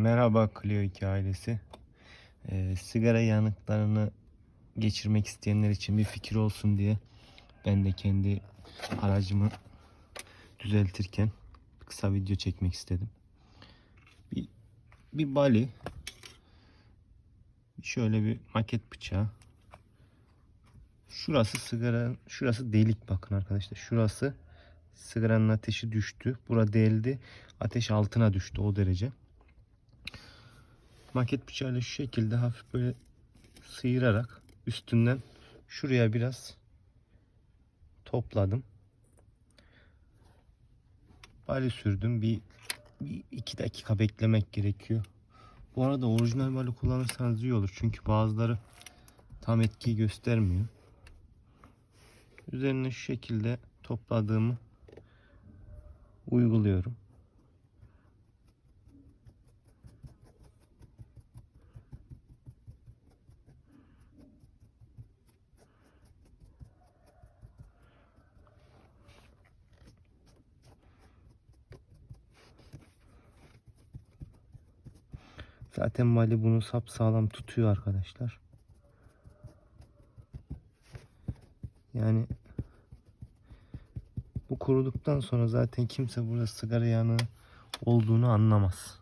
Merhaba Clio 2 ailesi. Ee, sigara yanıklarını geçirmek isteyenler için bir fikir olsun diye ben de kendi aracımı düzeltirken kısa video çekmek istedim. Bir, bir bali, şöyle bir maket bıçağı. Şurası sigara, şurası delik bakın arkadaşlar. Şurası sigaranın ateşi düştü. Bura deldi. Ateş altına düştü o derece. Maket bıçağıyla şu şekilde hafif böyle sıyırarak üstünden şuraya biraz topladım. Bali sürdüm. Bir, bir iki dakika beklemek gerekiyor. Bu arada orijinal bali kullanırsanız iyi olur. Çünkü bazıları tam etkiyi göstermiyor. Üzerine şu şekilde topladığımı uyguluyorum. Zaten Mali bunu sap sağlam tutuyor arkadaşlar. Yani bu kuruduktan sonra zaten kimse burada sigara yanığı olduğunu anlamaz.